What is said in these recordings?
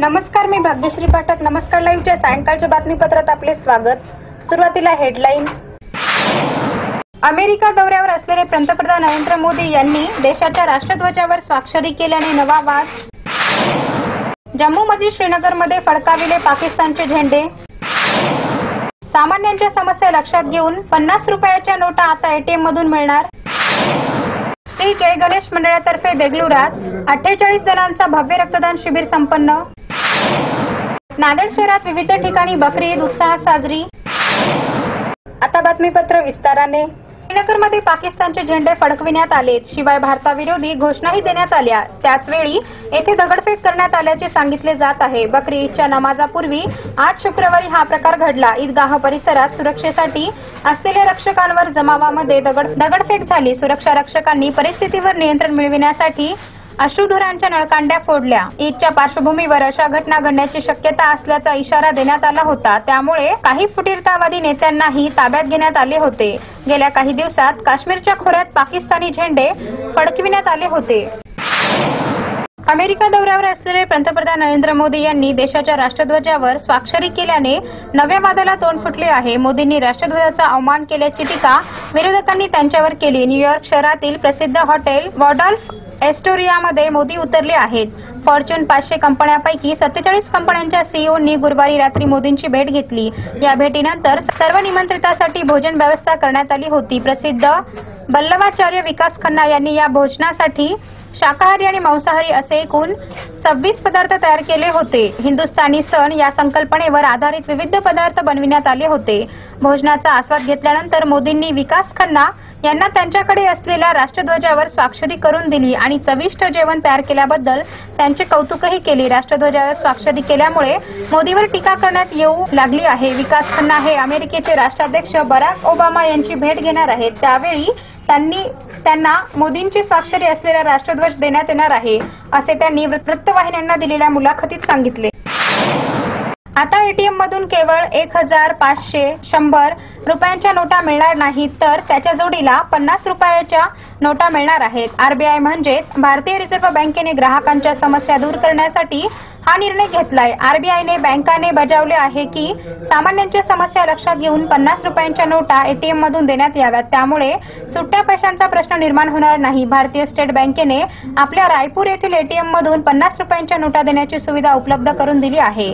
नमस्कार मी भाग्यश्री पाठक. नमस्कार लाईव्हच्या सायंकाळच्या बातमीपत्रात आपले स्वागत. सुरुवातीला हेडलाईन. अमेरिका दौऱ्यावर असलेले पंतप्रधान नरेंद्र मोदी यांनी देशाच्या राष्ट्रध्वजावर स्वाक्षरी केल्याने नवा वाद. जम्मूमधील श्रीनगरमध्ये फडकाविले पाकिस्तानचे झेंडे. सामान्यांच्या समस्या लक्षात घेऊन पन्नास रुपयाच्या नोटा आता एटीएम मधून मिळणार. श्री जय गणेश मंडळातर्फे देगलुरात अठ्ठेचाळीस जणांचा भव्य रक्तदान शिबिर संपन्न. नांदेड शहरात विविध ठिकाणी बकरी ईद उत्साहात साजरी. आता बातमीपत्र विस्ताराने. श्रीनगरमध्ये पाकिस्तानचे झेंडे फडकविण्यात आले शिवाय भारताविरोधी घोषणाही देण्यात आल्या. त्याचवेळी येथे दगडफेक करण्यात आल्याचे सांगितले जात आहे. बकरी ईदच्या नमाजापूर्वी आज शुक्रवारी हा प्रकार घडला. ईदगाह परिसरात सुरक्षेसाठी असलेल्या रक्षकांवर जमावामध्ये दगड दगडफेक झाली. सुरक्षा रक्षकांनी परिस्थितीवर नियंत्रण मिळविण्यासाठी अश्रुधुरांच्या नळकांड्या फोडल्या. ईदच्या पार्श्वभूमीवर अशा घटना घडण्याची शक्यता असल्याचा इशारा देण्यात आला होता. त्यामुळे काही फुटीरतावादी नेत्यांनाही ताब्यात घेण्यात आले होते. गेल्या काही दिवसात काश्मीरच्या खोऱ्यात पाकिस्तानी झेंडे फडकविण्यात आले होते. अमेरिका दौऱ्यावर असलेले पंतप्रधान नरेंद्र मोदी यांनी देशाच्या राष्ट्रध्वजावर स्वाक्षरी केल्याने नव्या वादाला तोंड फुटले आहे. मोदींनी राष्ट्रध्वजाचा अवमान केल्याची टीका विरोधकांनी त्यांच्यावर केली. न्यूयॉर्क शहरातील प्रसिद्ध हॉटेल वॉडॉल्फ एस्टोरियामध्ये मोदी उतरले आहेत. फॉर्च्युन पाचशे कंपन्यांपैकी सत्तेचाळीस कंपन्यांच्या सीईओंनी गुरुवारी रात्री मोदींची भेट घेतली. या भेटीनंतर सर्व निमंत्रितांसाठी भोजन व्यवस्था करण्यात आली होती. प्रसिद्ध बल्लवाचार्य विकास खन्ना यांनी या भोजनासाठी शाकाहारी आणि मांसाहारी असे एकूण सव्वीस पदार्थ तयार केले होते. हिंदुस्थानी सण या संकल्पनेवर आधारित विविध पदार्थ बनविण्यात आले होते. भोजनाचा आस्वाद घेतल्यानंतर मोदींनी विकास खन्ना यांना त्यांच्याकडे असलेल्या राष्ट्रध्वजावर स्वाक्षरी करून दिली आणि चविष्ट जेवण तयार केल्याबद्दल त्यांचे कौतुकही केले. राष्ट्रध्वजावर स्वाक्षरी केल्यामुळे मोदीवर टीका करण्यात येऊ लागली आहे. विकास खन्ना हे अमेरिकेचे राष्ट्राध्यक्ष बराक ओबामा यांची भेट घेणार आहेत. त्यावेळी त्यांनी त्यांना मोदींची स्वाक्षरी असलेला राष्ट्रध्वज देण्यात येणार आहे असे त्यांनी वृत्तवाहिन्यांना दिलेल्या मुलाखतीत सांगितले. आता एटीएम मधून केवळ एक हजार पाचशे शंभर रुपयांच्या नोटा मिळणार नाहीत तर त्याच्या जोडीला पन्नास रुपयाच्या नोटा मिळणार आहेत. आरबीआय म्हणजेच भारतीय रिझर्व्ह बँकेने ग्राहकांच्या समस्या दूर करण्यासाठी हा निर्णय घेतलाय. आरबीआयने बँकाने बजावले आहे की सामान्यांच्या समस्या लक्षात घेऊन पन्नास रुपयांच्या नोटा एटीएम मधून देण्यात याव्यात. त्यामुळे सुट्ट्या पैशांचा प्रश्न निर्माण होणार नाही. भारतीय स्टेट बँकेने आपल्या रायपूर येथील एटीएम मधून पन्नास रुपयांच्या नोटा देण्याची सुविधा उपलब्ध करून दिली आहे.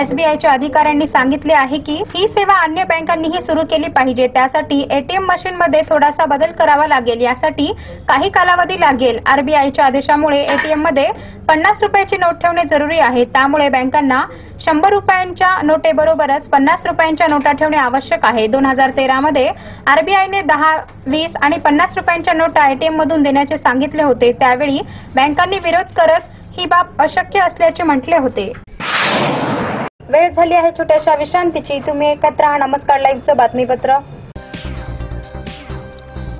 एसबीआयच्या अधिकाऱ्यांनी सांगितले आहे की ही सेवा अन्य बँकांनीही सुरू केली पाहिजे. त्यासाठी एटीएम मशीनमध्ये थोडासा बदल करावा लागेल. यासाठी काही कालावधी लागेल. आरबीआयच्या आदेशामुळे एटीएममध्ये पन्नास रुपयाची नोट ठेवणे जरुरी आहे. त्यामुळे बँकांना शंभर रुपयांच्या नोटेबरोबरच पन्नास रुपयांच्या नोटा ठेवणे आवश्यक आहे. दोन हजार तेरामध्ये आरबीआयने दहा वीस आणि पन्नास रुपयांच्या नोटा एटीएम मधून देण्याचे सांगितले होते. त्यावेळी बँकांनी विरोध करत ही बाब अशक्य असल्याचे म्हटले होते. वेळ झाली आहे छोट्याशा विश्रांतीची. तुम्ही एकत्र नमस्कार. लाईव्हचं बातमीपत्र.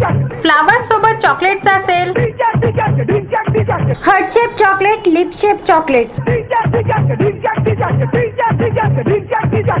फ्लावर सोबत चॉकलेटचा असेल heart shape chocolate lip shape chocolate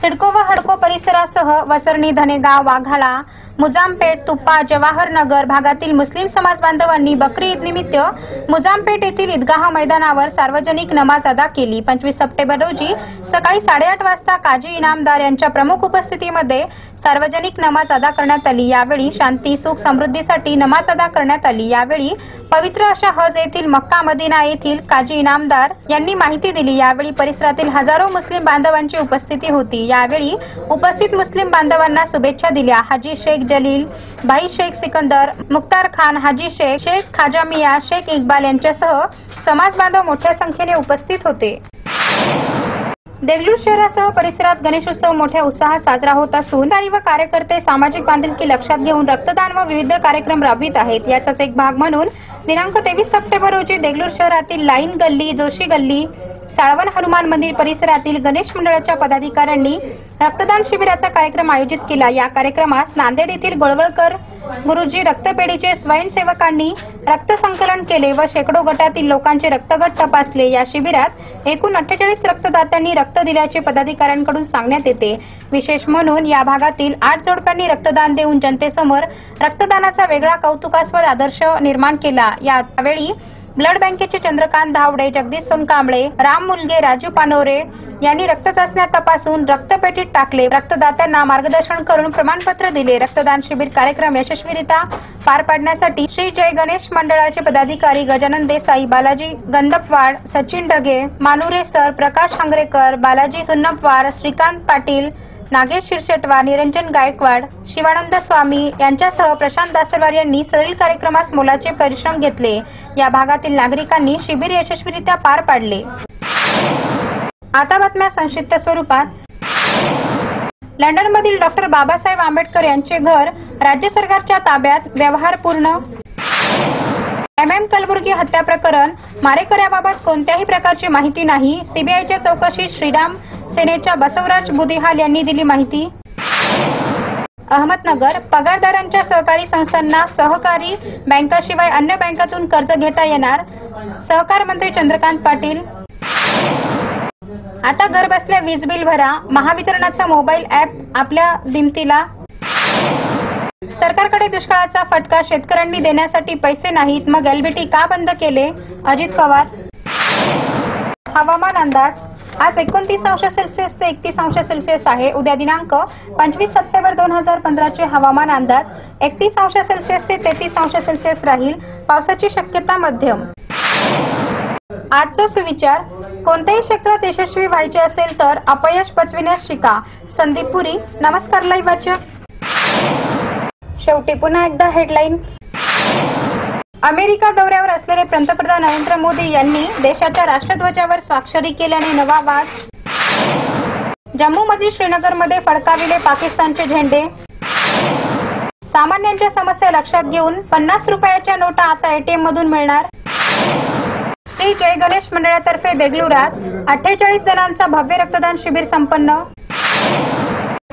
CIDCO व हडको परिसरासह वसरणी धनेगाव वाघाळा मुजामपेठ तुप्पा जवाहरनगर भागातील मुस्लिम समाज बांधवांनी बकरी ईद निमित्त मुजामपेठ येथील ईदगाह मैदानावर सार्वजनिक नमाज अदा केली. पंचवीस सप्टेंबर रोजी सकाळी साडेआठ वाजता काजी इनामदार यांच्या प्रमुख उपस्थितीमध्ये सार्वजनिक नमाज अदा करण्यात आली. यावेळी शांती सुख समृद्धीसाठी नमाज अदा करण्यात आली. यावेळी पवित्र अशा हज येथील मक्का मदिना येथील काजी इनामदार यांनी माहिती दिली. यावेळी परिसरातील हजारो मुस्लिम बांधवांची उपस्थिती होती. यावेळी उपस्थित मुस्लिम बांधवांना शुभेच्छा दिल्या. हाजी शेख जलील भाई शेख सिकंदर मुख्तार खान हाजी शेख शेख खाजा मिया शेख इक्बाल यांच्यासह समाज बांधव मोठ्या संख्येने उपस्थित होते. देगलूर शहरासह परिसरात गणेशोत्सव मोठ्या उत्साहात साजरा होत असून व कार्यकर्ते सामाजिक बांधिलकी लक्षात घेऊन रक्तदान व विविध कार्यक्रम राबवित आहेत. याचाच एक भाग म्हणून दिनांक तेवीस सप्टेंबर रोजी देगलूर शहरातील लाईन गल्ली जोशी गल्ली साळवण हनुमान मंदिर परिसरातील गणेश मंडळाच्या पदाधिकाऱ्यांनी रक्तदान शिबिराचा कार्यक्रम आयोजित केला. या कार्यक्रमास नांदेड येथील गोळवळकर गुरुजी रक्तपेढीचे स्वयंसेवकांनी रक्त संकलन केले व शेकडो गटातील लोकांचे रक्तगट तपासले. या शिबिरात एकूण अठ्ठेचाळीस रक्तदात्यांनी रक्त दिल्याचे पदाधिकाऱ्यांकडून सांगण्यात येते. विशेष म्हणून या भागातील आठ जोडप्यांनी रक्तदान देऊन जनतेसमोर रक्तदानाचा वेगळा कौतुकास्पद आदर्श निर्माण केला. यावेळी ब्लड बँकेचे चंद्रकांत धावडे जगदीश सोनकांबळे राम मुलगे राजू पानोरे यांनी रक्त चाचण्या तपासून रक्तपेटीत टाकले. रक्तदात्यांना मार्गदर्शन करून प्रमाणपत्र दिले. रक्तदान शिबिर कार्यक्रम यशस्वीरित्या पार पाडण्यासाठी श्री जय गणेश मंडळाचे पदाधिकारी गजानन देसाई बालाजी गंधपवाड सचिन ढगे मानुरे सर प्रकाश हांगरेकर बालाजी सुन्नपवार श्रीकांत पाटील नागेश शिरशेटवा निरंजन गायकवाड शिवानंद स्वामी यांच्यासह प्रशांत दासरवार यांनी सरील कार्यक्रमास मोलाचे परिश्रम घेतले. या भागातील नागरिकांनी शिबिर यशस्वीरित्या पार पाडले. आता बातम्या संक्षिप्त स्वरूपात. लंडनमधील डॉक्टर बाबासाहेब आंबेडकर यांचे घर राज्य सरकारच्या ताब्यात व्यवहार पूर्ण. एम. एम. कलबुर्गी हत्या प्रकरण मारेकऱ्याबाबत कोणत्याही प्रकारची माहिती नाही. सीबीआयच्या चौकशीत श्रीराम सेनेच्या बसवराज बुदिहाल यांनी दिली माहिती. अहमदनगर पगारदारांच्या सहकारी संस्थांना सहकारी बँकाशिवाय अन्य बँकातून कर्ज घेता येणार. सहकार मंत्री चंद्रकांत पाटील आता घर बसल्या वीज बिल भरा. महावितरणाचा मोबाईल ऍप आपल्या दिमतीला. सरकारकडे दुष्काळाचा फटका शेतकऱ्यांनी देण्यासाठी पैसे नाहीत. मग एलबीटी का बंद केले? अजित पवार. हवामान अंदाज. आज एकोणतीस अंश सेल्सिअस ते एकतीस अंश सेल्सिअस आहे. उद्या दिनांक पंचवीस सप्टेंबर दोन हजार पंधराचे हवामान अंदाज. एकतीस अंश सेल्सिअस ते तेहतीस अंश सेल्सिअस राहील. पावसाची शक्यता मध्यम. आजचा सुविचार. कोणत्याही क्षेत्रात यशस्वी व्हायचे असेल तर अपयश पचविण्यास शिका. संदीप पुरी नमस्कार लाईव्ह वाचक शेवटी पुन्हा एकदा हेडलाईन अमेरिका दौऱ्यावर असलेले पंतप्रधान नरेंद्र मोदी यांनी देशाच्या राष्ट्रध्वजावर स्वाक्षरी केल्याने नवा वाद. जम्मूमधील श्रीनगरमध्ये फडकाविले पाकिस्तानचे झेंडे. सामान्यांच्या समस्या लक्षात घेऊन पन्नास रुपयाच्या नोटा आता एटीएम मधून मिळणार. जय गणेश मंडळातर्फे देगलुरात अठ्ठेचाळीस जणांचा भव्य रक्तदान शिबिर संपन्न.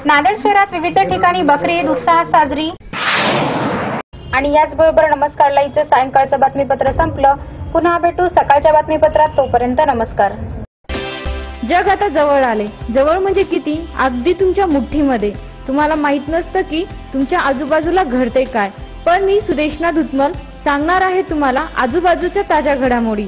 नांदेड शहरात विविध ठिकाणी बकरी ईद उत्साहात साजरी. आणि याचबरोबर नमस्कार लाईव्हचं सायंकाळचं बातमीपत्र संपलं. पुन्हा भेटू सकाळच्या बातमीपत्रात. तोपर्यंत नमस्कार. जग आता जवळ आले. जवळ म्हणजे किती? अगदी तुमच्या मुठ्ठीमध्ये. तुम्हाला माहीत नसतं की तुमच्या आजूबाजूला घडते काय. पण मी सुदेशना धुतमल सांगणार आहे तुम्हाला आजूबाजूच्या ताज्या घडामोडी.